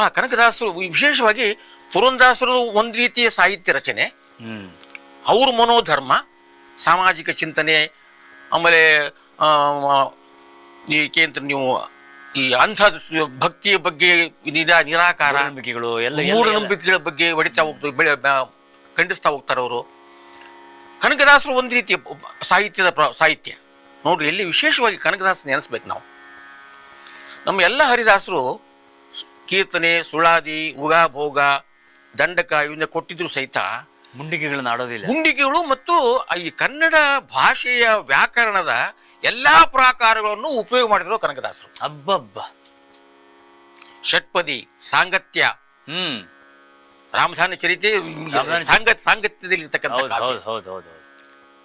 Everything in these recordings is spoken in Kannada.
ಆ ಕನಕದಾಸರು ವಿಶೇಷವಾಗಿ ಪುರಂದಾಸರು ಒಂದು ರೀತಿಯ ಸಾಹಿತ್ಯ ರಚನೆ. ಅವ್ರ ಮನೋಧರ್ಮ ಸಾಮಾಜಿಕ ಚಿಂತನೆ ಆಮೇಲೆ ಈ ಕೇಂದ್ರ ನೀವು ಈ ಅಂಥ ಭಕ್ತಿಯ ಬಗ್ಗೆ ನಿರಾ ನಿರಾಕಾರ ನಂಬಿಕೆಗಳು ಎಲ್ಲ ಮೂಢನಂಬಿಕೆಗಳ ಬಗ್ಗೆ ಹೊಡಿತಾ ಹೋಗ್ತಾರೆ ಬೆಳೆ ಖಂಡಿಸ್ತಾ ಹೋಗ್ತಾರೆ ಅವರು. ಕನಕದಾಸರು ಒಂದು ರೀತಿಯ ಸಾಹಿತ್ಯದ ಪ್ರ ಸಾಹಿತ್ಯ. ನೋಡ್ರಿ ಎಲ್ಲಿ ವಿಶೇಷವಾಗಿ ಕನಕದಾಸ ನೆನೆಸ್ಬೇಕು ನಾವು. ನಮ್ಮ ಎಲ್ಲ ಹರಿದಾಸರು ಕೀರ್ತನೆ ಸುಳಾದಿ ಉಗಾಭೋಗ ದಂಡಕ ಇವನ್ನ ಕೊಟ್ಟಿದ್ರು ಸಹಿತ ಮುಂಡಿಗೆಗಳನ್ನ ಆಡೋದಿಲ್ಲ. ಮುಂಡಿಗೆಗಳು ಮತ್ತು ಈ ಕನ್ನಡ ಭಾಷೆಯ ವ್ಯಾಕರಣದ ಎಲ್ಲಾ ಪ್ರಾಕಾರಗಳನ್ನು ಉಪಯೋಗ ಮಾಡಿದ್ರು ಕನಕದಾಸರು. ಅಬ್ಬಬ್ಬ. ಷಟ್ಪದಿ ಸಾಂಗತ್ಯ ಹ್ಮ್. ರಾಮಧಾನ ಚರಿತೆ ಸಾಂಗತ್ ಸಾಂಗತ್ಯದಲ್ಲಿ ಇರ್ತಕ್ಕಂಥ ಹೌದು ಕಾವ್ಯ. ಹೌದು ಹೌದು ಹೌದು. ಹೌದು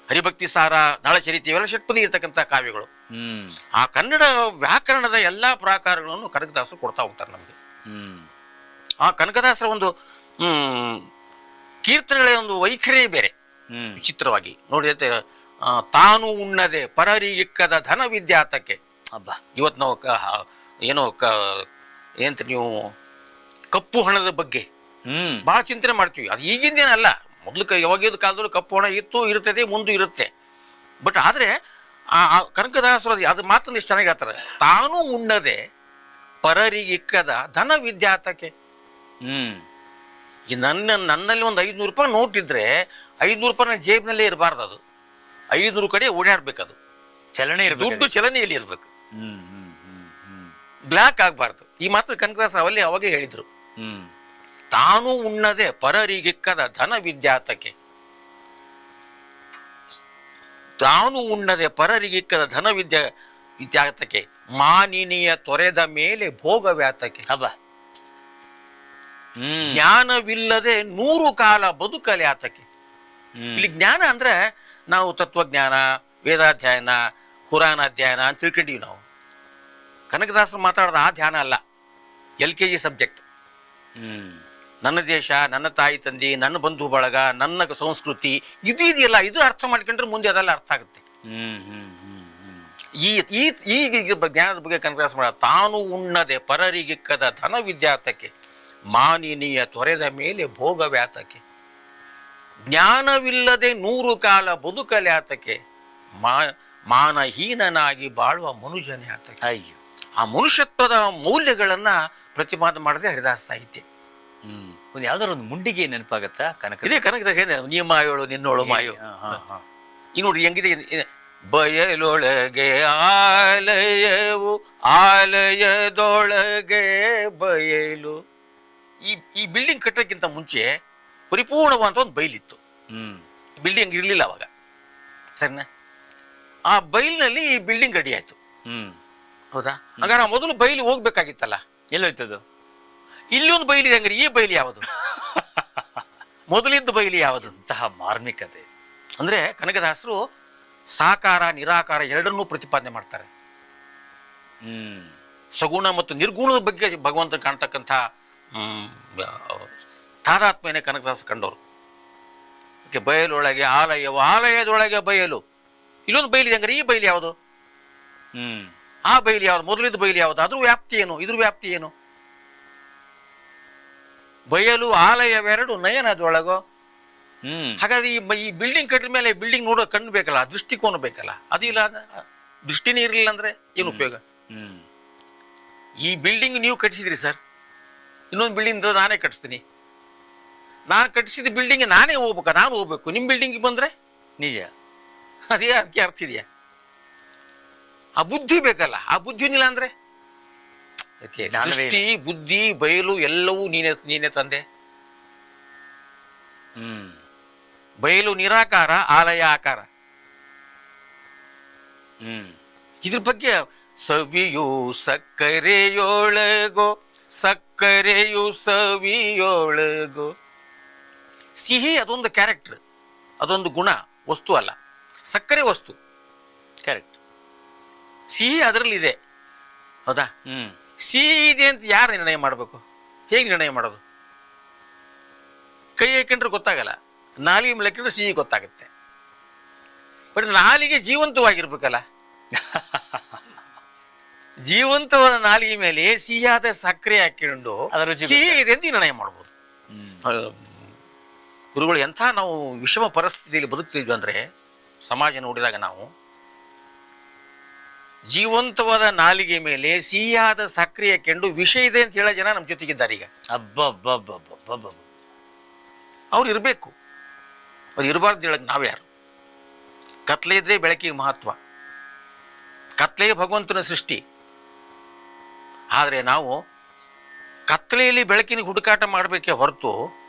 ಹರಿಭಕ್ತಿ ಸಾರ ನಳಚರಿತೆ ಇವೆಲ್ಲ ಷಟ್ಪದಿ ಇರ್ತಕ್ಕಂಥ ಕಾವ್ಯಗಳು. ಹ್ಮ್. ಆ ಕನ್ನಡ ವ್ಯಾಕರಣದ ಎಲ್ಲಾ ಪ್ರಾಕಾರಗಳನ್ನು ಕನಕದಾಸರು ಕೊಡ್ತಾ ಹೋಗ್ತಾರೆ ನಮಗೆ. ಆ ಕನಕದಾಸರ ಒಂದು ಹ್ಮ್ ಕೀರ್ತನೆಗಳ ಒಂದು ವೈಖರಿ ಬೇರೆ. ವಿಚಿತ್ರವಾಗಿ. ನೋಡಿ ತಾನು ಉಣ್ಣದೆ ಪರರಿಗಿಕ್ಕದ ಧನ ವಿದ್ಯಾತಕ್ಕೆ. ಅಬ್ಬ. ಇವತ್ತು ನಾವು ಕ ಏನೋ ಕ ಏನಂತ ನೀವು ಕಪ್ಪು ಹಣದ ಬಗ್ಗೆ. ಹ್ಮ್. ಭಾಳ ಚಿಂತನೆ ಮಾಡ್ತೀವಿ. ಅದು ಈಗಿಂದೇನಲ್ಲ. ಮೊದಲು ಕ ಯಾವಾಗಿದ್ದ ಕಾಲದಲ್ಲೂ ಕಪ್ಪು ಹಣ ಇತ್ತು ಇರ್ತದೆ ಮುಂದೆ ಇರುತ್ತೆ. ಬಟ್ ಆದರೆ ಆ ಕನಕದಾಸರ ಅದು ಅದು ಮಾತನ್ನು ಇಷ್ಟು ಚೆನ್ನಾಗಿ ಹೇಳ್ತಾರೆ. ತಾನು ಉಣ್ಣದೆ ಪರರಿಗಿಕ್ಕದ ಧನ ವಿದ್ಯಾತಕ್ಕೆ. ಹ್ಮ್. ಈ ನನ್ನ ನನ್ನಲ್ಲಿ ಒಂದು ಐದುನೂರು ರೂಪಾಯಿ ನೋಟ್ ಇದ್ರೆ ಐದುನೂರು ರೂಪಾಯಿ ನನ್ನ ಜೇಬಿನಲ್ಲೇ ಇರಬಾರ್ದು ಅದು. ಐದುನೂರು ಕಡೆ ಓಡಾಡ್ಬೇಕದು. ಅದು ಚಲನೆ ಇರ್ಬೇಕು ದುಡ್ಡು ಚಲನೆಯಲ್ಲಿ ಇರಬೇಕು. ಬ್ಲ್ಯಾಕ್ ಆಗಬಾರ್ದು. ಈ ಮಾತು ಕನಕದಾಸ ಅವಲ್ಲಿ ಅವಾಗೇ ಹೇಳಿದ್ರು. ಹ್ಮ್. ತಾನು ಉಣ್ಣದೆ ಪರರಿಗಿಕ್ಕದ ಧನ ವಿದ್ಯಾತಕ್ಕೆ. ತಾನು ಉಣ್ಣದೆ ಪರರಿಗಿಕ್ಕದ ಧನ ವಿದ್ಯಾ ವಿದ್ಯಾತಕ್ಕೆ. ಮಾನಿನಿಯ ತೊರೆದ ಮೇಲೆ ಭೋಗ ವ್ಯಾತಕ್ಕೆ ಅಬ್ಬ ಹ್ಮ್. ಜ್ಞಾನವಿಲ್ಲದೆ ನೂರು ಕಾಲ ಬದುಕಲೆ ಆತಕ್ಕೆ. ಇಲ್ಲಿ ಜ್ಞಾನ ಅಂದ್ರೆ ನಾವು ತತ್ವಜ್ಞಾನ ವೇದಾಧ್ಯಯನ ಕುರಾನ್ ಅಧ್ಯಯನ ಅಂತ ತಿಳ್ಕೊಂಡಿವಿ ನಾವು. ಕನಕದಾಸರು ಮಾತಾಡೋದು ಆ ಧ್ಯಾನ ಅಲ್ಲ. L K G subject. ಹ್ಮ್. ನನ್ನ ದೇಶ ನನ್ನ ತಾಯಿ ತಂದೆ ನನ್ನ ಬಂಧು ಬಳಗ ನನ್ನ ಸಂಸ್ಕೃತಿ ಇದು ಇದೆಯಲ್ಲ ಇದು ಅರ್ಥ ಮಾಡ್ಕೊಂಡ್ರೆ ಮುಂದೆ ಅದೆಲ್ಲ ಅರ್ಥ ಆಗುತ್ತೆ. ಹ್ಮ್. ಈ ಈ ಈಗ ಜ್ಞಾನದ ಬಗ್ಗೆ ಕನಕದಾಸ ಮಾಡ ತಾನು ಉಣ್ಣದೆ ಪರರಿಗಿಕ್ಕದ ಧನ ವಿದ್ಯಾತಕ್ಕೆ ಮಾನಿನಿಯ ತೊರೆದ ಮೇಲೆ ಭೋಗ ವ್ಯಾತಕ್ಕೆ ಜ್ಞಾನವಿಲ್ಲದೆ ನೂರು ಕಾಲ ಬದುಕಲೆ ಆತಕ್ಕೆ ಮಾ ಮಾನಹೀನನಾಗಿ ಬಾಳುವ ಮನುಷ್ಯನೇ ಆತಕ್ಕೆ ಅಯ್ಯೋ. ಆ ಮನುಷ್ಯತ್ವದ ಮೌಲ್ಯಗಳನ್ನ ಪ್ರತಿಪಾದ ಮಾಡದೆ ಹರಿದಾಸ ಸಾಹಿತ್ಯ. ಹ್ಮ್. ಒಂದು ಯಾವ್ದಾರ ಒಂದು ಮುಂಡಿಗೆ ನೆನಪಾಗತ್ತಾ ಕನಕ ಇದೇ ಕನಕದಾಸ ನೀ ಮಾಯೋಳು ನಿನ್ನೋಳು ಮಾಯೋ. ಹಾ, ಹಾ, ಹಾ. ಈಗ ನೋಡ್ರಿ ಹೆಂಗಿದೆ ಬಯಲೊಳಗೆ ಆಲಯವು ಆಲಯದೊಳಗೆ ಬಯಲು. ಈ ಈ ಬಿಲ್ಡಿಂಗ್ ಕಟ್ಟೋಕ್ಕಿಂತ ಮುಂಚೆ ಪರಿಪೂರ್ಣವಾದ ಒಂದು ಬೈಲಿತ್ತು ಹ್ಮ್. ಬಿಲ್ಡಿಂಗ್ ಇರಲಿಲ್ಲ ಅವಾಗ. ಸರಿನಾ? ಆ ಬೈಲ್ನಲ್ಲಿ ಈ ಬಿಲ್ಡಿಂಗ್ ರೆಡಿ ಆಯ್ತು. ಹ್ಮ್. ಹೌದಾ? ಹಾಗಾದ್ರೆ ಮೊದಲು ಬೈಲಿ ಹೋಗ್ಬೇಕಾಗಿತ್ತಲ್ಲ? ಎಲ್ಲೋಯ್ತದು? ಇಲ್ಲಿ ಒಂದು ಬೈಲಿದೆ ಹಂಗಾರೆ ಈ ಬೈಲಿ ಯಾವುದು? ಮೊದಲಿದ್ದ ಬೈಲಿ ಯಾವುದು? ಅಂತಹ ಮಾರ್ಮಿಕತೆ. ಅಂದ್ರೆ ಕನಕದಾಸರು ಸಾಕಾರ ನಿರಾಕಾರ ಎರಡನ್ನೂ ಪ್ರತಿಪಾದನೆ ಮಾಡ್ತಾರೆ. ಹ್ಮ್. ಸಗುಣ ಮತ್ತು ನಿರ್ಗುಣದ ಬಗ್ಗೆ ಭಗವಂತ ಕಾಣ್ತಕ್ಕಂಥ ತಾದಾತ್ಮ್ಯನೇ ಕನಕದಾಸ ಕಂಡವರು. ಬಯಲೊಳಗೆ ಆಲಯವು ಆಲಯದೊಳಗೆ ಬಯಲು. ಇಲ್ಲೊಂದು ಬಯಲಿದೆ ಹಂಗಾರೆ ಈ ಬಯಲು ಯಾವುದು? ಹ್ಮ್. ಆ ಬಯಲು ಯಾವುದು? ಮೊದಲಿದ್ದ ಬಯಲು ಯಾವುದು? ಅದ್ರ ವ್ಯಾಪ್ತಿ ಏನು? ಇದ್ರ ವ್ಯಾಪ್ತಿ ಏನು? ಬಯಲು ಆಲಯವೆರಡು ನಯನದೊಳಗೋ ಹಾಗಾದ್ರೆ ಈ ಬಿಲ್ಡಿಂಗ್ ಕಟ್ಟಿದ ಮೇಲೆ ಬಿಲ್ಡಿಂಗ್ ನೋಡೋ ಕಣ್ಣು ಬೇಕಲ್ಲ ದೃಷ್ಟಿಕೋನ ಬೇಕಲ್ಲ? ಅದು ಇಲ್ಲ ದೃಷ್ಟಿನೇ ಇರಲಿಲ್ಲ ಅಂದ್ರೆ ಏನು ಉಪಯೋಗ? ಈ ಬಿಲ್ಡಿಂಗ್ ನೀವು ಕಟ್ಟಿಸಿದ್ರಿ ಸರ್ ಇನ್ನೊಂದು ಬಿಲ್ಡಿಂಗ್ ನಾನೇ ಕಟ್ಟಿಸ್ತೀನಿ. ನಾನು ಕಟ್ಟಿಸಿದ ಬಿಲ್ಡಿಂಗ್ ನಾನೇ ಹೋಗ್ಬೇಕಾ? ನಾನು ಹೋಗ್ಬೇಕು. ನಿಮ್ಮ ಬಿಲ್ಡಿಂಗ್ ಬಂದ್ರೆ? ನಿಜ. ಅದೇ ಅದಕ್ಕೆ ಅರ್ಥ ಇದೆಯಾ? ಆ ಬುದ್ಧಿ ಬೇಕಲ್ಲ? ಆ ಬುದ್ಧಿನಿಲ್ಲ ಅಂದ್ರೆ. ದೃಷ್ಟಿ ಬುದ್ಧಿ ಬಯಲು ಎಲ್ಲವೂ ನೀನೇ ನೀನೇ ತಂದೆ. ಬಯಲು ನಿರಾಕಾರ, ಆಲಯ ಆಕಾರ. ಹ್ಮ್. ಇದ್ರ ಬಗ್ಗೆ ಸವಿಯು ಸಕ್ಕರೆಯೊಳಗೋ, ಸಕ್ಕರೆಯು ಸವಿಯೊಳಗೋ. ಸಿಹಿ ಅದೊಂದು ಕ್ಯಾರೆಕ್ಟರ್ ಅದೊಂದು ಗುಣ, ವಸ್ತು ಅಲ್ಲ. ಸಕ್ಕರೆ ವಸ್ತು. ಕರೆಕ್ಟ್ ಸಿಹಿ ಅದರಲ್ಲಿದೆ. ಹೌದಾ? ಹ್ಮ್. ಸಿಹಿ ಇದೆ ಅಂತ ಯಾರು ನಿರ್ಣಯ ಮಾಡಬೇಕು? ಹೇಗೆ ನಿರ್ಣಯ ಮಾಡೋದು? ಕೈ ಹಾಕೊಂಡ್ರೆ ಗೊತ್ತಾಗಲ್ಲ. ನಾಲಿಗೆ ಮಲಕಿದ್ರೆ ಸಿಹಿ ಗೊತ್ತಾಗುತ್ತೆ. ಬಟ್ ನಾಲಿಗೆ ಜೀವಂತವಾಗಿರ್ಬೇಕಲ್ಲ. ಜೀವಂತವಾದ ನಾಲಿಗೆ ಮೇಲೆ ಸಿಹಿಯಾದ ಸಕ್ಕರೆ ಹಾಕಿಕೊಂಡು ಅದರ ಸಿಹಿ ಇದೆ ಅಂತ ನಿರ್ಣಯ ಮಾಡ್ಬೋದು. ಗುರುಗಳು ಎಂಥ ನಾವು ವಿಷಮ ಪರಿಸ್ಥಿತಿಯಲ್ಲಿ ಬದುಕ್ತಿದ್ವಿ ಅಂದರೆ ಸಮಾಜ ನೋಡಿದಾಗ ನಾವು ಜೀವಂತವಾದ ನಾಲಿಗೆ ಮೇಲೆ ಸಿಹಿಯಾದ ಸಕ್ಕರೆ ಹಾಕೊಂಡು ವಿಷ ಇದೆ ಅಂತ ಹೇಳೋ ಜನ ನಮ್ಮ ಜೊತೆಗಿದ್ದಾರೆ ಈಗ. ಅಬ್ಬಬ್ಬಬ್ಬಬ್ಬಬ್ಬಬ್ಬ ಅವ್ರು ಇರಬೇಕು. ಅವ್ರು ಇರಬಾರ್ದು ಹೇಳಕ್ಕೆ ನಾವ್ಯಾರು ಕತ್ಲೆ ಇದ್ರೆ ಬೆಳಕಿಗೆ ಮಹತ್ವ. ಕತ್ಲೆ ಭಗವಂತನ ಸೃಷ್ಟಿ. ಆದರೆ ನಾವು ಕತ್ತಲೆಯಲ್ಲಿ ಬೆಳಕಿನ ಹುಡುಕಾಟ ಮಾಡಬೇಕೇ ಹೊರತು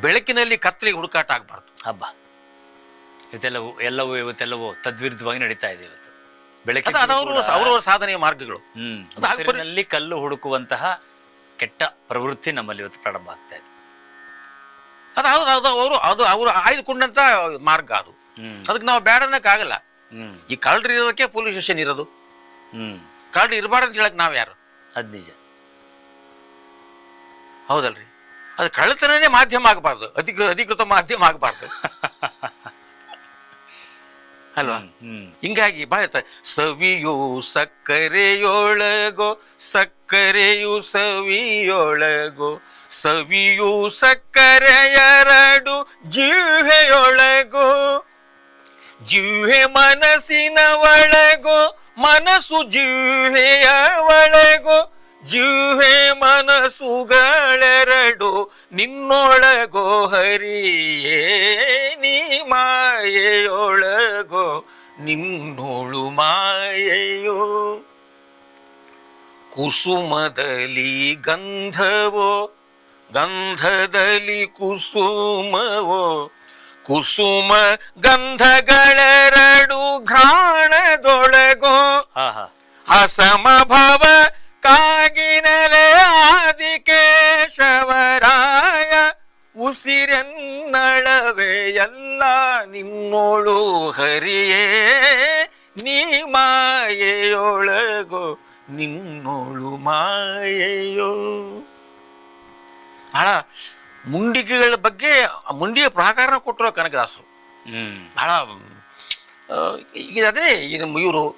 ಬೆಳಕಿನಲ್ಲಿ ಕತ್ತಲೆಗೆ ಹುಡುಕಾಟ ಆಗಬಾರ್ದು. ಹಬ್ಬ. ಇವತ್ತೆಲ್ಲವೂ ಎಲ್ಲವೂ ಇವತ್ತೆಲ್ಲವೂ ತದ್ವಿರುದ್ಧವಾಗಿ ನಡೀತಾ ಇದೆ ಇವತ್ತು. ಬೆಳಕಿನ ಅದು ಅವರವರ ಸಾಧನೆಯ ಮಾರ್ಗಗಳು. ಹ್ಮ್. ಅದು ಕಲ್ಲು ಹುಡುಕುವಂತಹ ಕೆಟ್ಟ ಪ್ರವೃತ್ತಿ ನಮ್ಮಲ್ಲಿ ಇವತ್ತು ಪ್ರಾರಂಭ ಆಗ್ತಾ ಇದೆ. ಅದು ಹೌದು ಅದು ಅವರು ಅದು ಅವರು ಆಯ್ದುಕೊಂಡಂತ ಮಾರ್ಗ ಅದು. ಅದಕ್ಕೆ ನಾವು ಬೇಡ ಅನ್ನೋಕ್ಕಾಗಲ್ಲ ಹ್ಮ್. ಈ ಕಳ್ಳರು ಇರೋದಕ್ಕೆ ಪೊಲೀಸ್ ಸ್ಟೇಷನ್ ಇರೋದು. ಹ್ಮ್. ಕಳ್ಳರು ಇರಬಾರ್ದು ಅಂತ ಹೇಳಕ್ ನಾವು ಯಾರು ಅದ್ ನಿಜ. ಹೌದಲ್ರಿ? ಅದು ಕಳ್ಳತನನೇ ಮಾಧ್ಯಮ ಆಗಬಾರ್ದು. ಅಧಿಕೃತ ಅಧಿಕೃತ ಮಾಧ್ಯಮ ಆಗಬಾರ್ದು. ಅಲ್ವಾ? ಹಿಂಗಾಗಿ ಬಹಳ ಸವಿಯು ಸಕ್ಕರೆಯೊಳಗೋ ಸಕ್ಕರೆಯು ಸವಿಯೊಳಗೋ ಸವಿಯು ಸಕ್ಕರೆಯರಡು ಜಿಹೆಯೊಳಗೋ ಜಿಹೆ ಮನಸ್ಸಿನ ಒಳಗೋ ಮನಸ್ಸು ಜಿಹೆಯ ಒಳಗೋ ಜಿಹ್ವೆ ಮನಸ್ಸುಗಳೆರಡು ನಿನ್ನೊಳಗೋ ಹರಿಯೇ ನೀ ಮಾಯೆಯೊಳಗೋ ನಿನ್ನೋಳು ಮಾಯೆಯೋ. ಕುಸುಮದಲ್ಲಿ ಗಂಧವೋ ಗಂಧದಲ್ಲಿ ಕುಸುಮವೋ ಕುಸುಮ ಗಂಧಗಳೆರಡು ಎಲ್ಲ ನಿನ್ನೋಳು ಹರಿಯೇ ನೀ ಮಾಯೆಯೊಳಗೋ ನಿನ್ನೋಳು ಮಾಯೆಯೋ. ಬಹಳ ಮುಂಡಿಗೆಗಳ ಬಗ್ಗೆ ಮುಂಡಿಯ ಪ್ರಾಕಾರನ ಕೊಟ್ಟರು ಕನಕದಾಸರು. ಬಹಳ ಈಗ ಅದೇ ಈಗ ಇವರು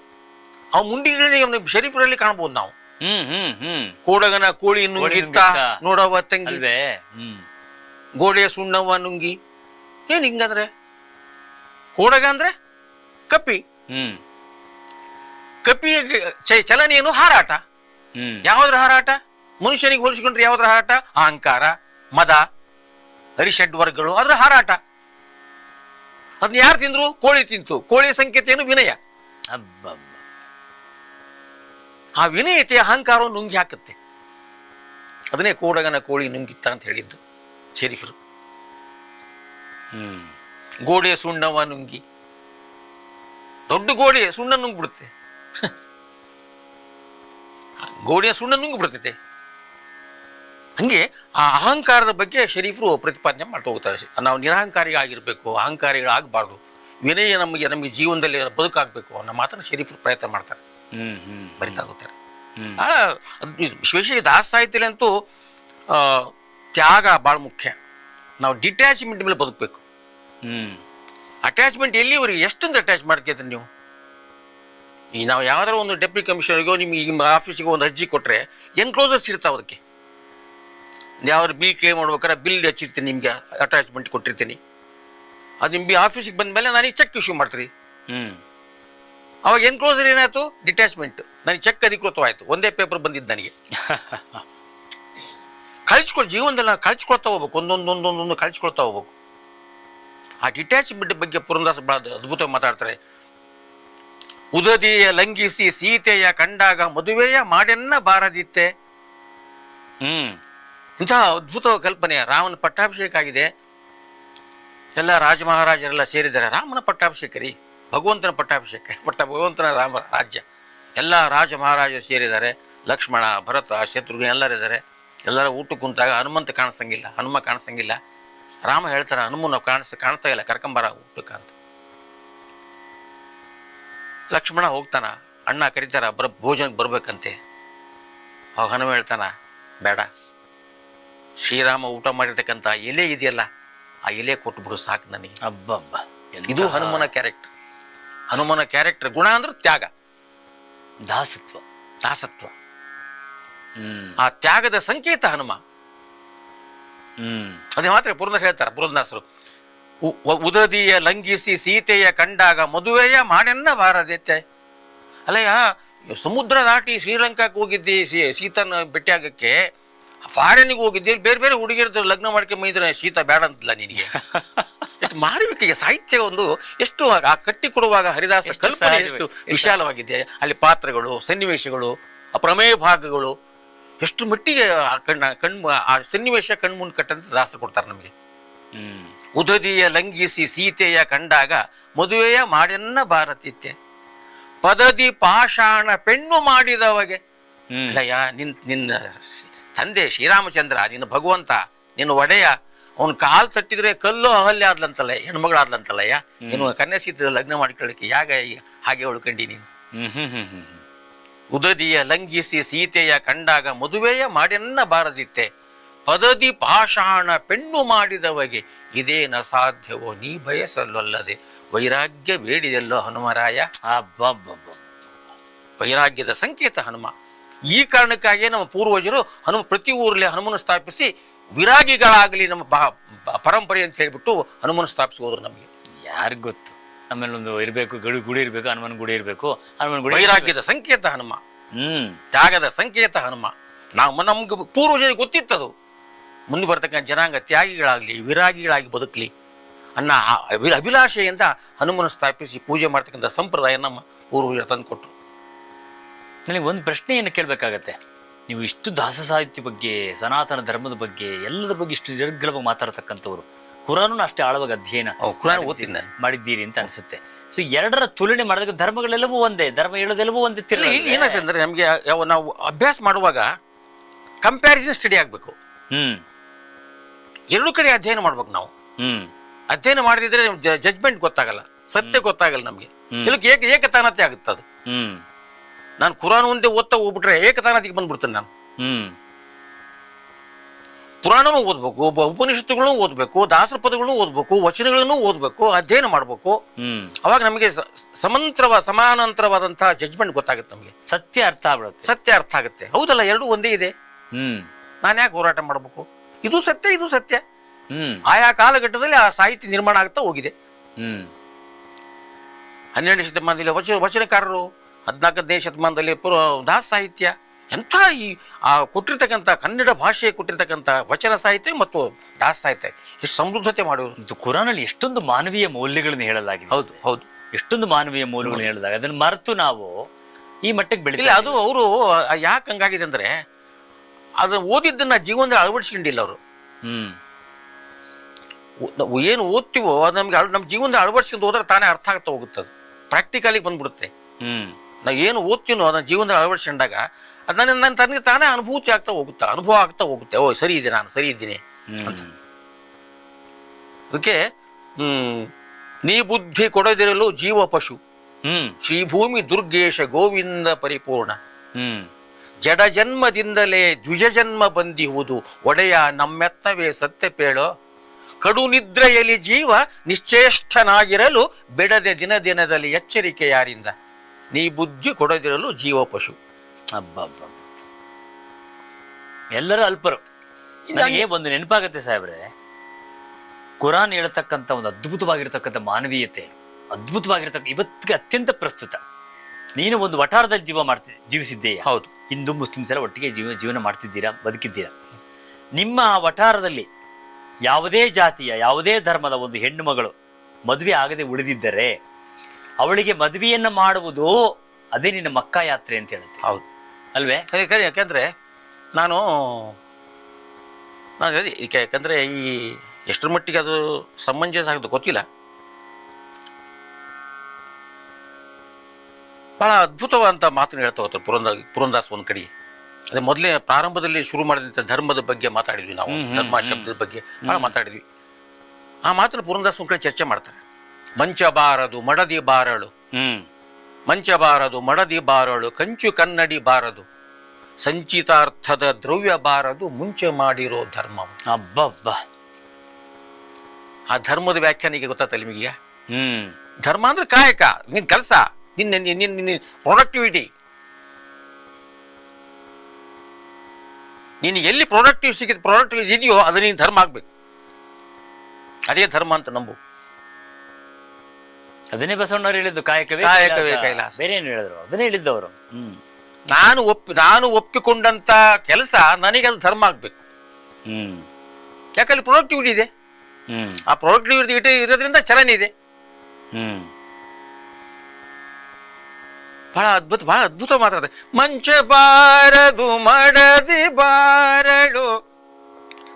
ಆ ಮುಂಡಿಗಳನ್ನ ಶರೀಫರಲ್ಲಿ ಕಾಣ್ಬೋದು ನಾವು. ಹ್ಮ್ ಹ್ಮ್ ಹ್ಮ್. ಕೋಡಗನ ಕೋಳಿ. ನೋಡವ ತಂಗಿ. ಹ್ಮ್. ಗೋಡೆಯ ಸುಣ್ಣವ ನುಂಗಿ. ಏನ್ ಹಿಂಗಂದ್ರೆ? ಕೋಡಗ ಅಂದ್ರೆ ಕಪಿ ಹ್ಮ್. ಕಪಿಯ ಚಲನೆ ಏನು ಹಾರಾಟ. ಯಾವ್ದ್ರ ಹಾರಾಟ? ಮನುಷ್ಯನಿಗೆ ಹೋಲಿಸಿಕೊಂಡ್ರೆ ಯಾವ್ದ್ರ ಹಾರಾಟ? ಅಹಂಕಾರ ಮದ ಹರಿಷಡ್ ವರ್ಗಗಳು ಅದ್ರ ಹಾರಾಟ. ಅದನ್ನ ಯಾರು ತಿಂದ್ರು? ಕೋಳಿ ತಿಂತು. ಕೋಳಿ ಸಂಕೇತ ಏನು ವಿನಯ. ಆ ವಿನಯತೆ ಅಹಂಕಾರವನ್ನು ನುಂಗಿ ಹಾಕುತ್ತೆ. ಅದನ್ನೇ ಕೋಡಗನ ಕೋಳಿ ನುಂಗಿತ್ತ ಅಂತ ಹೇಳಿದ್ದು. ಶರೀಫರು. ಹ್ಮ್. ಗೋಡೆ ಸುಣ್ಣವ ನುಂಗಿ. ದೊಡ್ಡ ಗೋಡೆ ಸುಣ್ಣ ನುಂಗ್ಬಿಡುತ್ತೆ. ಗೋಡೆಯ ಸುಣ್ಣ ನುಂಗ್ಬಿಡ್ತೈತೆ. ಹಂಗೆ ಆ ಅಹಂಕಾರದ ಬಗ್ಗೆ ಶರೀಫರು ಪ್ರತಿಪಾದನೆ ಮಾಡ್ತಾ ಹೋಗ್ತಾರೆ. ನಾವು ನಿರಹಂಕಾರಿಗಳಾಗಿರಬೇಕು ಅಹಂಕಾರಿಗಳಾಗಬಾರ್ದು. ವಿನಯ ನಮಗೆ ನಮಗೆ ಜೀವನದಲ್ಲಿ ಬದುಕಾಗಬೇಕು ಅನ್ನೋ ಮಾತ್ರ ಶರೀಫರು ಪ್ರಯತ್ನ ಮಾಡ್ತಾರೆ. ಹ್ಮ್ ಹ್ಮ್ ಬರಿತಾ ಹೋಗ್ತಾರೆ. ವಿಶೇಷ ದಾಸ ಸಾಹಿತ್ಯದಲ್ಲಿ ಅಂತೂ ತ್ಯಾಗ ಭಾಳ ಮುಖ್ಯ. ನಾವು ಡಿಟ್ಯಾಚ್ಮೆಂಟ್ ಮೇಲೆ ಬದುಕಬೇಕು. ಹ್ಞೂ ಅಟ್ಯಾಚ್ಮೆಂಟ್ ಎಲ್ಲಿವರೆಗೆ? ಎಷ್ಟೊಂದು ಅಟ್ಯಾಚ್ ಮಾಡ್ಕೇತ ನೀವು? ಈ ನಾವು ಯಾವ್ದಾರು ಒಂದು ಡೆಪ್ಯೂಟಿ ಕಮಿಷನರ್ಗೋ ನಿಮಗೆ ನಿಮ್ಮ ಆಫೀಸಿಗೆ ಒಂದು ಅರ್ಜಿ ಕೊಟ್ಟರೆ ಎನ್ಕ್ಲೋಸರ್ಸ್ ಇರ್ತಾವೆ ಅದಕ್ಕೆ. ಯಾವ್ದು ಬಿಲ್ ಕ್ಲೇಮ್ ಮಾಡ್ಬೇಕಾದ್ರೆ ಬಿಲ್ ಹಚ್ಚಿರ್ತೀನಿ ನಿಮಗೆ ಅಟ್ಯಾಚ್ಮೆಂಟ್ ಕೊಟ್ಟಿರ್ತೀನಿ. ಅದು ನಿಮ್ಗೆ ಆಫೀಸಿಗೆ ಬಂದ ಮೇಲೆ ನನಗೆ ಚೆಕ್ ಇಶ್ಯೂ ಮಾಡ್ತೀರಿ. ಹ್ಞೂ ಅವಾಗ ಎನ್ಕ್ಲೋಸರ್ ಏನಾಯಿತು? ಡಿಟ್ಯಾಚ್ಮೆಂಟ್ ನನಗೆ ಚೆಕ್ ಅಧಿಕೃತವಾಯಿತು. ಒಂದೇ ಪೇಪರ್ ಬಂದಿದ್ದು ನನಗೆ. ಕಳಿಸ್ಕೊಳ್ ಜೀವನದಲ್ಲಿ ಕಳಿಸ್ಕೊಳ್ತಾ ಹೋಗ್ಬೇಕು. ಒಂದೊಂದೊಂದೊಂದೊಂದು ಕಳಿಸ್ಕೊಳ್ತಾ ಹೋಗ್ಬೇಕು. ಆ ಡಿಟ್ಯಾಚ್ಮೆಂಟ್ ಬಗ್ಗೆ ಪುರಂದಾಸ ಬಹಳ ಅದ್ಭುತವಾಗಿ ಮಾತಾಡ್ತಾರೆ. ಉದದಿಯ ಲಂಘಿಸಿ, ಸೀತೆಯ ಕಂಡಾಗ ಮದುವೆಯ ಮಾಡೆನ್ನ ಬಾರದಿತ್ತೆ. ಹ್ಮ್. ಇಂತಹ ಅದ್ಭುತ ಕಲ್ಪನೆ ರಾಮನ ಪಟ್ಟಾಭಿಷೇಕ ಆಗಿದೆ ಎಲ್ಲ ರಾಜ ಮಹಾರಾಜರೆಲ್ಲ ಸೇರಿದ್ದಾರೆ. ರಾಮನ ಪಟ್ಟಾಭಿಷೇಕ ರೀ ಭಗವಂತನ ಪಟ್ಟಾಭಿಷೇಕ, ಪಟ್ಟ ಭಗವಂತನ ರಾಮ ರಾಜ್ಯ. ಎಲ್ಲ ರಾಜ ಮಹಾರಾಜರು ಸೇರಿದ್ದಾರೆ. ಲಕ್ಷ್ಮಣ, ಭರತ, ಶತ್ರುಘ್ನ ಎಲ್ಲರಿದ್ದಾರೆ ಎಲ್ಲರ ಊಟ ಕುಂತಾಗ ಹನುಮಂತ ಕಾಣಿಸಂಗಿಲ್ಲ ಹನುಮ ಕಾಣಿಸಂಗಿಲ್ಲ. ರಾಮ ಹೇಳ್ತಾರೆ ಹನುಮನ ಕಾಣಿಸ್ ಕಾಣ್ತಾ ಇಲ್ಲ ಕರ್ಕೊಂಬರ ಊಟಕ್ಕೆ ಅಂತ. ಲಕ್ಷ್ಮಣ ಹೋಗ್ತಾನ ಅಣ್ಣ ಕರೀತಾರ ಬರ ಭೋಜನಕ್ಕೆ ಬರ್ಬೇಕಂತೆ. ಅವಾಗ ಹನುಮ ಹೇಳ್ತಾನ ಬೇಡ ಶ್ರೀರಾಮ ಊಟ ಮಾಡಿರ್ತಕ್ಕಂಥ ಎಲೆ ಇದೆಯಲ್ಲ ಆ ಎಲೆ ಕೊಟ್ಬಿಡು ಸಾಕು ನನಗೆ. ಅಬ್ಬಬ್ಬ. ಇದು ಹನುಮನ ಕ್ಯಾರೆಕ್ಟರ್ ಹನುಮನ ಕ್ಯಾರೆಕ್ಟರ್ ಗುಣ ಅಂದ್ರೆ ತ್ಯಾಗ. ದಾಸತ್ವ. ದಾಸತ್ವ. ಆ ತ್ಯಾಗದ ಸಂಕೇತ ಹನುಮ. ಹ್ಮ್. ಅದೇ ಮಾತ್ರ ಪೂರ್ಣ ಹೇಳ್ತಾರೆ ಉ- ಉದದಿಯ ಲಂಘಿಸಿ ಸೀತೆಯ ಕಂಡಾಗ ಮದುವೆಯ ಮಾಡೆನ್ನ ಬಾರದೈತೆ. ಅಲ್ಲಯ್ಯ ಸಮುದ್ರ ದಾಟಿ ಶ್ರೀಲಂಕಾಕ್ಕೆ ಹೋಗಿದ್ದಿ ಸೀತನ ಭೇಟಿಯಾಗಕ್ಕೆ ಫಾರಿನಿಗೆ ಹೋಗಿದ್ದೆ ಬೇರೆ ಬೇರೆ ಹುಡುಗಿಯರ ಲಗ್ನ ಮಾಡ್ಕೊಂಬಂದ್ರೆ ಶೀತ ಬೇಡ ಅಂತಿಲ್ಲ ನಿನಗೆ. ಎಷ್ಟು ಮಾರ್ಮಿಕೆಗೆ ಸಾಹಿತ್ಯ ಒಂದು ಎಷ್ಟು ಆ ಕಟ್ಟಿ ಕೊಡುವಾಗ ಹರಿದಾಸ ಕಲ್ಪನೆ ಎಷ್ಟು ವಿಶಾಲವಾಗಿದೆ. ಅಲ್ಲಿ ಪಾತ್ರಗಳು ಸನ್ನಿವೇಶಗಳು ಆ ಪ್ರಮೇಯ ಭಾಗಗಳು. ಎಷ್ಟು ಮಟ್ಟಿಗೆ ಆ ಕಣ್ಣ ಕಣ್ಣು ಆ ಸನ್ನಿವೇಶ ಕಣ್ಮುಂದ್ ಕಟ್ಟಂತ ದಾಸ ಕೊಡ್ತಾರೆ ನಮಗೆ. ಹ್ಮ್. ಉದದಿಯ ಲಂಘಿಸಿ ಸೀತೆಯ ಕಂಡಾಗ ಮದುವೆಯ ಮಾಡ್ಯನ್ನ ಭಾರತಿತ್ಯ. ಪದದಿ ಪಾಷಾಣ ಪೆಣ್ಣು ಮಾಡಿದವಗೆ. ಲಯ ಅಲ್ಲಯ್ಯ ನಿನ್ ನಿನ್ನ ತಂದೆ ಶ್ರೀರಾಮಚಂದ್ರ ನಿನ್ನ ಭಗವಂತ ನಿನ್ನ ಒಡೆಯ ಅವನ್ ಕಾಲ್ ತಟ್ಟಿದ್ರೆ ಕಲ್ಲು ಅಹಲ್ಯ ಆದ್ಲಂತಲ್ಲ ಹೆಣ್ಮಗಳಾದ್ಲಂತಲ್ಲಯ್ಯ ನೀನು ಕನ್ಯಾ ಸೀತೆ ಲಗ್ನ ಮಾಡ್ಕೊಳ್ಳಿಕ್ಕೆ ಯಾಗ ಹಾಗೆ ಉಳ್ಕೊಂಡಿ ನೀನು. ಹ್ಮ್ ಹ್ಮ್ ಹ್ಮ್ ಹ್ಮ್. ಉದದಿಯ ಲಂಘಿಸಿ ಸೀತೆಯ ಕಂಡಾಗ ಮದುವೆಯ ಮಾಡೆನ್ನ ಬಾರದಿತ್ತೆ. ಪದದಿ ಪಾಷಾಣ ಪೆಣ್ಣು ಮಾಡಿದವಗೆ ಇದೇನ ಸಾಧ್ಯವೋ ನೀ ಬಯಸಲ್ಲೊಲ್ಲದೆ. ವೈರಾಗ್ಯ ಬೇಡಿದೆಲ್ಲೋ ಹನುಮರಾಯ? ಅಬ್ಬಬ್ಬಬ್ಬ. ವೈರಾಗ್ಯದ ಸಂಕೇತ ಹನುಮ. ಈ ಕಾರಣಕ್ಕಾಗಿಯೇ ನಮ್ಮ ಪೂರ್ವಜರು ಹನುಮ ಪ್ರತಿ ಊರಲ್ಲಿ ಹನುಮನ ಸ್ಥಾಪಿಸಿ ವಿರಾಗಿಗಳಾಗಲಿ ನಮ್ಮ ಬಾ- ಪರಂಪರೆ ಅಂತ ಹೇಳಿಬಿಟ್ಟು ಹನುಮನ ಸ್ಥಾಪಿಸುವುದು ನಮಗೆ. ಯಾರಿಗ್ ಗೊತ್ತು? ಆಮೇಲೆ ಒಂದು ಇರಬೇಕು ಗಡಿ ಗುಡಿ ಇರಬೇಕು ಹನುಮನ್ ಗುಡಿ ಇರಬೇಕು ಹನುಮನ್ ಗುಡಿ ವೈರಾಗ್ಯದ ಸಂಕೇತ ಹನುಮ. ಹ್ಮ್. ತ್ಯಾಗದ ಸಂಕೇತ ಹನುಮ. ನಾವು ನಮ್ಗೆ ಪೂರ್ವಜರಿಗೆ ಗೊತ್ತಿತ್ತದು. ಮುಂದೆ ಬರ್ತಕ್ಕಂಥ ಜನಾಂಗ ತ್ಯಾಗಿಗಳಾಗಲಿ ವಿರಾಗಿಗಳಾಗಿ ಬದುಕಲಿ ಅನ್ನ ಅಭಿಲಾಷೆಯಿಂದ ಹನುಮನ ಸ್ಥಾಪಿಸಿ ಪೂಜೆ ಮಾಡ್ತಕ್ಕಂಥ ಸಂಪ್ರದಾಯ ನಮ್ಮ ಪೂರ್ವಜರು ತಂದುಕೊಟ್ರು ನನಗೆ ಒಂದು ಪ್ರಶ್ನೆಯನ್ನು ಕೇಳಬೇಕಾಗತ್ತೆ. ನೀವು ಇಷ್ಟು ದಾಸ ಸಾಹಿತ್ಯ ಬಗ್ಗೆ ಸನಾತನ ಧರ್ಮದ ಬಗ್ಗೆ ಎಲ್ಲದರ ಬಗ್ಗೆ ಇಷ್ಟು ನಿರ್ಗಲವಾಗಿ ಮಾತಾಡ್ತಕ್ಕಂಥವ್ರು. ಕುರಾನು ಅಷ್ಟೇ ಆಳವಾಗಿ ಅಧ್ಯಯನ ಕುರಾನ್ ಮಾಡಿದ್ದೀರಿ- ಓದ್ತೀನಿ. ಮಾಡಿದ್ದೀರಿ ಅಂತ ಅನ್ಸುತ್ತೆ. ಸೊ ಎರಡರ ತುಲನೆ ಮಾಡಿದಾಗ ಧರ್ಮಗಳೆಲ್ಲವೂ ಒಂದೇ ಧರ್ಮ ಹೇಳೋದೆಲ್ಲವೂ ಒಂದೇ ತಿಳಿ ಏನಾಗ್ತದೆ ಅಂದ್ರೆ ನಮಗೆ ಯಾವ ನಾವು ಅಭ್ಯಾಸ ಮಾಡುವಾಗ ಕಂಪ್ಯಾರಿಸನ್ ಸ್ಟಡಿ ಆಗಬೇಕು. ಹ್ಮ್. ಎರಡು ಕಡೆ ಅಧ್ಯಯನ ಮಾಡ್ಬೇಕು ನಾವು. ಹ್ಮ್. ಅಧ್ಯಯನ ಮಾಡದಿದ್ರೆ ಜಜ್ಮೆಂಟ್ ಗೊತ್ತಾಗಲ್ಲ. ಸತ್ಯ ಗೊತ್ತಾಗಲ್ಲ ನಮಗೆ. ಕೆಲಕ್ಕೆ ಏಕ ಏಕತಾನತೆ ಆಗುತ್ತೆ ಅದು ಹ್ಮ್. ನಾನು ಕುರಾನ್ ಒಂದೇ ಓದ್ತಾ ಹೋಗ್ಬಿಟ್ರೆ ಏಕತಾನತೆಗೆ ಬಂದ್ಬಿಡ್ತೇನೆ ನಾನು. ಹ್ಮ್. ಪುರಾಣನೂ ಓದ್ಬೇಕು ಉಪನಿಷತ್ತುಗಳನ್ನು ಓದಬೇಕು ದಾಸರ ಪದಗಳನ್ನು ಓದ್ಬೇಕು ವಚನಗಳನ್ನು ಓದಬೇಕು ಅಧ್ಯಯನ ಮಾಡಬೇಕು. ಅವಾಗ ನಮಗೆ ಸಮಂತ್ರವ ಸಮಾನಾಂತರವಾದಂತಹ ಜಜ್ಮೆಂಟ್ ಗೊತ್ತಾಗುತ್ತೆ ನಮಗೆ. ಸತ್ಯ ಅರ್ಥ ಆಗ್ಬಿಡುತ್ತೆ. ಸತ್ಯ ಅರ್ಥ ಆಗುತ್ತೆ. ಹೌದಲ್ಲ ಎರಡು ಒಂದೇ ಇದೆ. ಹ್ಮ್. ನಾನು ಯಾಕೆ ಹೋರಾಟ ಮಾಡಬೇಕು? ಇದು ಸತ್ಯ ಇದು ಸತ್ಯ. ಹ್ಮ್. ಆಯಾ ಕಾಲಘಟ್ಟದಲ್ಲಿ ಆ ಸಾಹಿತ್ಯ ನಿರ್ಮಾಣ ಆಗ್ತಾ ಹೋಗಿದೆ. ಹ್ಮ್. ಹನ್ನೆರಡನೇ ಶತಮಾನದಲ್ಲಿ ವಚನ ವಚನಕಾರರು ಹದಿನಾಲ್ಕನೇ ಶತಮಾನದಲ್ಲಿ ಪುರ ದಾಸ ಸಾಹಿತ್ಯ. ಎಂಥ ಈ ಆ ಕೊಟ್ಟಿರ್ತಕ್ಕಂಥ ಕನ್ನಡ ಭಾಷೆ ಕೊಟ್ಟಿರ್ತಕ್ಕಂಥ ವಚನ ಸಾಹಿತ್ಯ ಮತ್ತು ದಾಸ ಸಾಹಿತ್ಯ ಎಷ್ಟು ಸಮೃದ್ಧತೆ ಮಾಡುವುದು. ಕುರಾನಲ್ಲಿ ಎಷ್ಟೊಂದು ಮಾನವೀಯ ಮೌಲ್ಯಗಳನ್ನು ಹೇಳಲಾಗಿದೆ. ಹೌದು ಹೌದು. ಎಷ್ಟೊಂದು ಮಾನವೀಯ ಮೌಲ್ಯಗಳನ್ನು ಹೇಳಿದಾಗ ಅದನ್ನು ಮರೆತು ನಾವು ಈ ಮಟ್ಟಕ್ಕೆ ಇಲ್ಲ ಅದು ಅವರು ಯಾಕೆ ಹಂಗಾಗಿದೆ ಅಂದರೆ ಅದು ಓದಿದ್ದನ್ನ ಜೀವನದಲ್ಲಿ ಅಳವಡಿಸ್ಕೊಂಡಿಲ್ಲ ಅವರು. ಹ್ಮ್. ನಾವು ಏನು ಓದ್ತೀವೋ ಅದು ನಮ್ಗೆ ಅಳ- ನಮ್ಮ ಜೀವನದಲ್ಲಿ ಅಳವಡಿಸ್ಕೊಂಡು ಹೋದ್ರೆ ತಾನೇ ಅರ್ಥ ಆಗ್ತಾ ಹೋಗುತ್ತೆ ಅದು. ಪ್ರಾಕ್ಟಿಕಲಿಗೆ ಬಂದ್ಬಿಡುತ್ತೆ. ಹ್ಮ್. ನಾವು ಏನು ಓದ್ತೀನೋ ಅದನ್ನ ಜೀವನದಲ್ಲಿ ಅಳವಡಿಸ್ಕೊಂಡಾಗ ಅದು ನನ್ನ ನನ್ನ ತನಗೆ ತಾನೇ ಅನುಭೂತಿ ಆಗ್ತಾ ಹೋಗುತ್ತೆ ಅನುಭವ ಆಗ್ತಾ ಹೋಗುತ್ತೆ. ಓ ಸರಿ ಇದೆ ನಾನು ಸರಿ ಇದ್ದೀನಿ ಅದಕ್ಕೆ ಹ್ಮ್ ನೀ ಬುದ್ಧಿ ಕೊಡದಿರಲು ಜೀವ ಪಶು. ಹ್ಮ್. ಶ್ರೀಭೂಮಿ ದುರ್ಗೇಶ ಗೋವಿಂದ ಪರಿಪೂರ್ಣ. ಹ್ಮ್. ಜಡ ಜನ್ಮದಿಂದಲೇ ದ್ವಿಜ ಜನ್ಮ ಬಂದಿಹುದು. ಒಡೆಯ ನಮ್ಮೆತ್ತವೇ ಸತ್ಯ ಪೇಳೋ. ಕಡು ನಿದ್ರೆಯಲ್ಲಿ ಜೀವ ನಿಶ್ಚೇಷ್ಟನಾಗಿರಲು ಬಿಡದೆ ದಿನ ದಿನದಲ್ಲಿ ಎಚ್ಚರಿಕೆ ಯಾರಿಂದ? ನೀ ಬುದ್ಧಿ ಕೊಡದಿರಲು ಜೀವ ಪಶು. ಅಬ್ಬಬ್ಬ ಎಲ್ಲರೂ ಅಲ್ಪರು. ನನಗೆ ಒಂದು ನೆನಪಾಗತ್ತೆ ಸಾಹೇಬ್ರೆ. ಕುರಾನ್ ಹೇಳ್ತಕ್ಕಂಥ ಒಂದು ಅದ್ಭುತವಾಗಿರ್ತಕ್ಕಂಥ ಮಾನವೀಯತೆ ಅದ್ಭುತವಾಗಿರ್ತಕ್ಕ ಇವತ್ತಿಗೆ ಅತ್ಯಂತ ಪ್ರಸ್ತುತ. ನೀನು ಒಂದು ವಠಾರದಲ್ಲಿ ಜೀವ ಮಾಡ್ತಿ ಜೀವಿಸಿದ್ದೀಯ? ಹೌದು. ಹಿಂದೂ ಮುಸ್ಲಿಮ್ಸ್ ಎಲ್ಲ ಒಟ್ಟಿಗೆ ಜೀವ ಜೀವನ ಮಾಡ್ತಿದ್ದೀರಾ? ಬದುಕಿದ್ದೀರಾ? ನಿಮ್ಮ ಆ ವಠಾರದಲ್ಲಿ ಯಾವುದೇ ಜಾತಿಯ ಯಾವುದೇ ಧರ್ಮದ ಒಂದು ಹೆಣ್ಣು ಮಗಳು ಮದುವೆ ಆಗದೆ ಉಳಿದಿದ್ದರೆ ಅವಳಿಗೆ ಮದುವೆಯನ್ನ ಮಾಡುವುದು ಅದೇ ನಿನ್ನ ಮಕ್ಕ ಯಾತ್ರೆ ಅಂತ ಹೇಳುತ್ತೆ. ಹೌದು. ಅಲ್ವೇ? ಕರೆ ಕರೆ ಯಾಕೆಂದ್ರೆ ನಾನು ನಾನು ಅದೇ ಈಗ ಯಾಕಂದ್ರೆ ಈ ಎಷ್ಟರ ಮಟ್ಟಿಗೆ ಅದು ಸಮಂಜಸ ಆಗೋದು ಗೊತ್ತಿಲ್ಲ. ಬಹಳ ಅದ್ಭುತವಾದಂಥ ಮಾತನ್ನು ಹೇಳ್ತಾ ಹೋಗ್ತಾರೆ ಪುರಂದ ಪುರಂದಾಸ್ ಒಂದು ಕಡೆ. ಅದೇ ಮೊದಲೇ ಪ್ರಾರಂಭದಲ್ಲಿ ಶುರು ಮಾಡಿದಂಥ ಧರ್ಮದ ಬಗ್ಗೆ ಮಾತಾಡಿದ್ವಿ ನಾವು. ಧರ್ಮ ಶಬ್ದದ ಬಗ್ಗೆ ಬಹಳ ಮಾತಾಡಿದ್ವಿ. ಆ ಮಾತನ್ನು ಪುರಂದಾಸ್ ಒಂದು ಕಡೆ ಚರ್ಚೆ ಮಾಡ್ತಾರೆ. ಮಂಚ ಬಾರದು ಮಡದಿ ಬಾರಳು. ಮಂಚ ಬಾರದು ಮಡದಿ ಬಾರಳು ಕಂಚು ಕನ್ನಡಿ ಬಾರದು. ಸಂಚಿತಾರ್ಥದ ದ್ರವ್ಯ ಬಾರದು ಮುಂಚೆ ಮಾಡಿರೋ ಧರ್ಮ ಅಬ್ಬಬ್ಬ. ಆ ಧರ್ಮದ ವ್ಯಾಖ್ಯಾನಿಗೆ ಗೊತ್ತಾಗ್ತಲ್ಲ ನಿಮಗೆ ಹ್ಮ್. ಧರ್ಮ ಅಂದ್ರೆ ಕಾಯಕ ನಿನ್ ಕೆಲಸ ನಿನ್ನ ನಿನ್ನ ಪ್ರೊಡಕ್ಟಿವಿಟಿ ನೀನು ಎಲ್ಲಿ ಪ್ರಾಡಕ್ಟಿವ್ ಸಿಕ್ಕಿದ ಪ್ರಾಡಕ್ಟಿವ್ ಇದೆಯೋ ಅದು ನೀನು ಧರ್ಮ ಆಗ್ಬೇಕು. ಅದೇ ಧರ್ಮ ಅಂತ ನಂಬು. ಅದನ್ನೇ ಬಸವಣ್ಣವ್ರು ಹೇಳಿದ್ದು ಕಾಯಕವೇ ಕಾಯಕವೇ ಕೈಲಾಸ. ಬೇರೆ ಏನು ಹೇಳಿದ್ರು? ಅದನ್ನೇ ಹೇಳಿದ್ದವರು ಅವರು. ನಾನು ಒಪ್ಪಿ ನಾನು ಒಪ್ಪಿಕೊಂಡಂತ ಕೆಲಸ ನನಗೆ ಅದು ಧರ್ಮ ಆಗ್ಬೇಕು. ಹ್ಮ್. ಯಾಕಂದ್ರೆ ಪ್ರೊಡಕ್ಟಿವಿಟಿ ಇದೆ? ಹ್ಮ್. ಆ ಪ್ರೊಡಕ್ಟಿವಿಟಿ ಇರೋದ್ರಿಂದ ಚಲನೆ ಇದೆ. ಹ್ಮ್. ಬಹಳ ಅದ್ಭುತ ಬಹಳ ಅದ್ಭುತ ಮಾತಾಡ್ತಾರೆ ಮಂಚ ಬಾರದು ಮಡದಿ ಬಾರಳು.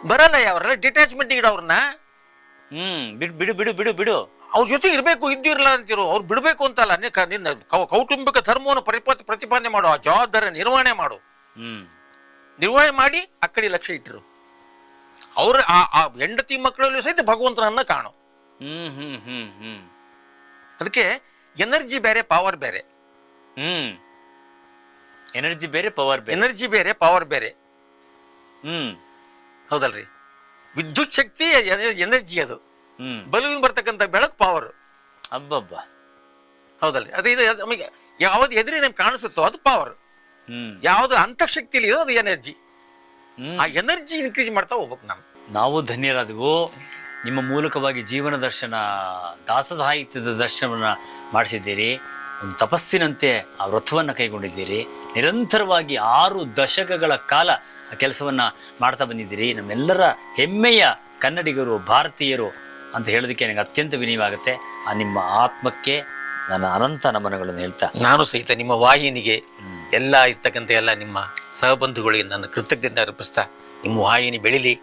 ಬರಲ್ಲ ಅವರೆಲ್ಲ ಡಿಟ್ಯಾಚ್ಮೆಂಟ್ ಅವ್ರನ್ನ ಹ್ಮ್. ಬಿಡು ಬಿಡು ಬಿಡು ಬಿಡು ಬಿಡು. ಅವ್ರ ಜೊತೆ ಇರಬೇಕು ಇದ್ದಿರಲ್ಲ ಅಂತಿರು. ಅವ್ರು ಬಿಡಬೇಕು ಅಂತಲ್ಲ. ನಿನ್ನ ಕೌಟುಂಬಿಕ ಧರ್ಮವನ್ನು ಪರಿಪಾತ ಪ್ರತಿಪಾದನೆ ಮಾಡು ಆ ಜವಾಬ್ದಾರಿ ನಿರ್ವಹಣೆ ಮಾಡು. ನಿರ್ವಹಣೆ ಮಾಡಿ ಆ ಕಡೆ ಲಕ್ಷ್ಯ ಇಟ್ಟಿರು. ಅವ್ರ ಆ ಆ ಹೆಂಡತಿ ಮಕ್ಕಳಲ್ಲೂ ಸಹಿತ ಭಗವಂತನನ್ನ ಕಾಣು. ಅದಕ್ಕೆ ಎನರ್ಜಿ ಬೇರೆ ಪವರ್ ಬೇರೆ. ಹ್ಮ್. ಎನರ್ಜಿ ಬೇರೆ ಪವರ್ ಬೇರೆ. ಎನರ್ಜಿ ಬೇರೆ ಪವರ್ ಬೇರೆ. ಹ್ಮ್. ಹೌದಲ್ರಿ? ವಿದ್ಯುತ್ ಶಕ್ತಿ ಎನರ್ಜಿ ಅದು. ಬಲೂನ್ ಬರ್ತಕ್ಕಂಥ ಬೆಳಕು ಪವರ್ ಅಬ್ಬಬ್ಬ. ಹೌದಲ್ರಿ? ಅದು ಇದು ನಮಗೆ ಯಾವ್ದು ಎದುರಿ ನಮ್ಗೆ ಕಾಣಿಸುತ್ತೋ ಅದು ಪವರ್ ಯಾವ್ದು ಅಂತಃಶಕ್ತಿಲಿ ಇದೋ ಅದು ಎನರ್ಜಿ ಆ ಎನರ್ಜಿ ಇನ್ಕ್ರೀಸ್ ಮಾಡ್ತಾ ಹೋಗ್ಬೇಕು ನಾವು. ನಾವು ಧನ್ಯರಾದವು. ನಿಮ್ಮ ಮೂಲಕವಾಗಿ ಜೀವನ ದರ್ಶನ ದಾಸ ಸಾಹಿತ್ಯದ ದರ್ಶನವನ್ನು ಮಾಡಿಸಿದ್ದೀರಿ. ಒಂದು ತಪಸ್ಸಿನಂತೆ ಆ ವ್ರತವನ್ನು ಕೈಗೊಂಡಿದ್ದೀರಿ. ನಿರಂತರವಾಗಿ ಆರು ದಶಕಗಳ ಕಾಲ ಆ ಕೆಲಸವನ್ನು ಮಾಡ್ತಾ ಬಂದಿದ್ದೀರಿ. ನಮ್ಮೆಲ್ಲರ ಹೆಮ್ಮೆಯ ಕನ್ನಡಿಗರು ಭಾರತೀಯರು ಅಂತ ಹೇಳೋದಕ್ಕೆ ನನಗೆ ಅತ್ಯಂತ ವಿನಯವಾಗುತ್ತೆ. ಆ ನಿಮ್ಮ ಆತ್ಮಕ್ಕೆ ನನ್ನ ಅನಂತ ನಮನಗಳನ್ನು ಹೇಳ್ತಾ. ನಾನು ಸಹಿತ ನಿಮ್ಮ ವಾಹಿನಿಗೆ ಎಲ್ಲ ಇರ್ತಕ್ಕಂಥ ಎಲ್ಲ ನಿಮ್ಮ ಸಹಬಂಧುಗಳಿಗೆ ನನ್ನ ಕೃತಜ್ಞತೆ ಅರ್ಪಿಸ್ತಾ. ನಿಮ್ಮ ವಾಹಿನಿ ಬೆಳಿಲಿ.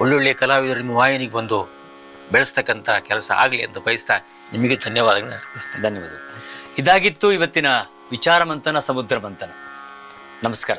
ಒಳ್ಳೊಳ್ಳೆ ಕಲಾವಿದರು ನಿಮ್ಮ ವಾಹಿನಿಗೆ ಬಂದು ಬೆಳೆಸ್ತಕ್ಕಂಥ ಕೆಲಸ ಆಗಲಿ ಅಂತ ಬಯಸ್ತಾ ನಿಮಗೆ ಧನ್ಯವಾದಗಳನ್ನ ಅರ್ಪಿಸ್ತೇನೆ ಧನ್ಯವಾದಗಳು. ಇದಾಗಿತ್ತು ಇವತ್ತಿನ ವಿಚಾರ ಮಂಥನ ಸಮುದ್ರ ಮಂಥನ. ನಮಸ್ಕಾರ.